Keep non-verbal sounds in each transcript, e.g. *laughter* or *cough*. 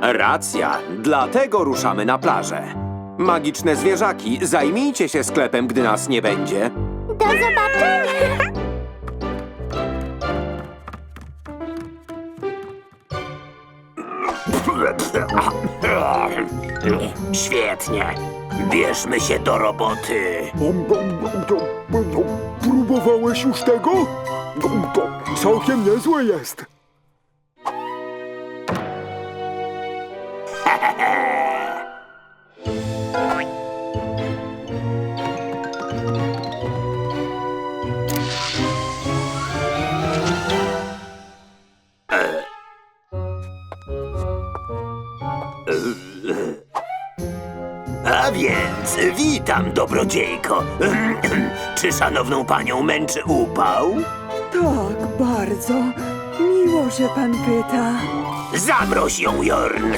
Racja, dlatego ruszamy na plażę. Magiczne zwierzaki, zajmijcie się sklepem, gdy nas nie będzie. Do zobaczenia! Świetnie. Bierzmy się do roboty. Próbowałeś już tego? Całkiem niezłe jest. A więc, witam, dobrodziejko. *clears throat* Czy szanowną panią męczy upał? Tak, bardzo. Miło, że pan pyta. Zamroź ją, Jorn.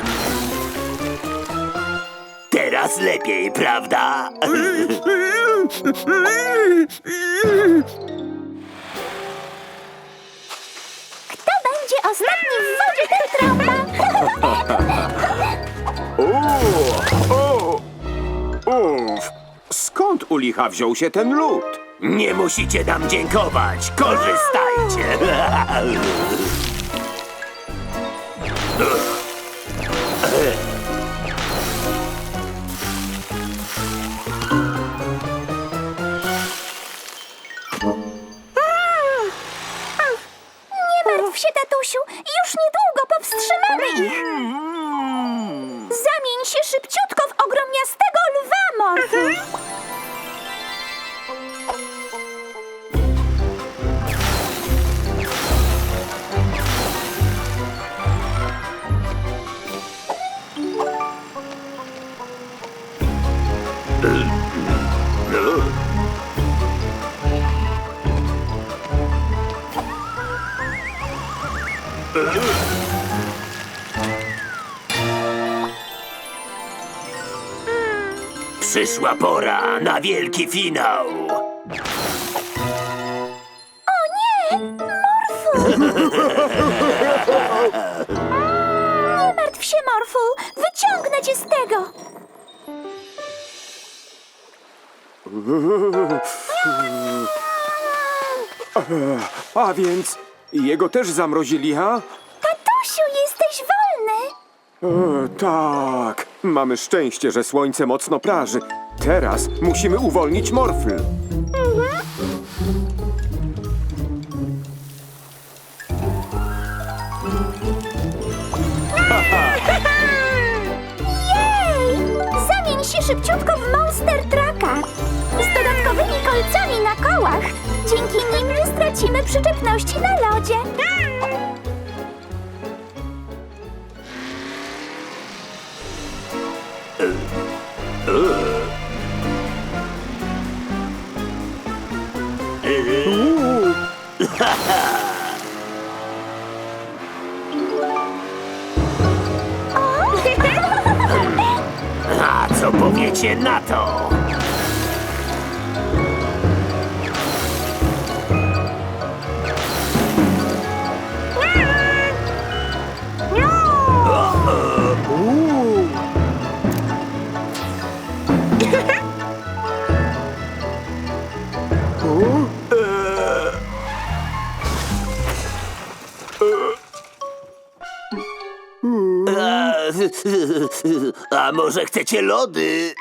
Teraz lepiej, prawda? Kto będzie ostatni w wodzie, *laughs* Uf, skąd u licha wziął się ten lód? Nie musicie nam dziękować. Korzystajcie. *laughs* Zamień się szybciutko w ogromniastego lwa, Morty! Przyszła pora na wielki finał. O nie! Morful! Nie martw się, Morful! Wyciągnę cię z tego! A więc jego też zamrozili, ha? Tatusiu, jesteś wolny! E, tak, mamy szczęście, że słońce mocno praży. Teraz musimy uwolnić Morfl. Jej! Zamień się szybciutko w Monster Trucka! Z dodatkowymi kolcami na kołach. Dzięki nim nie stracimy przyczepności na lodzie. *laughs* A co powiecie na to? *laughs* A może chcecie lody?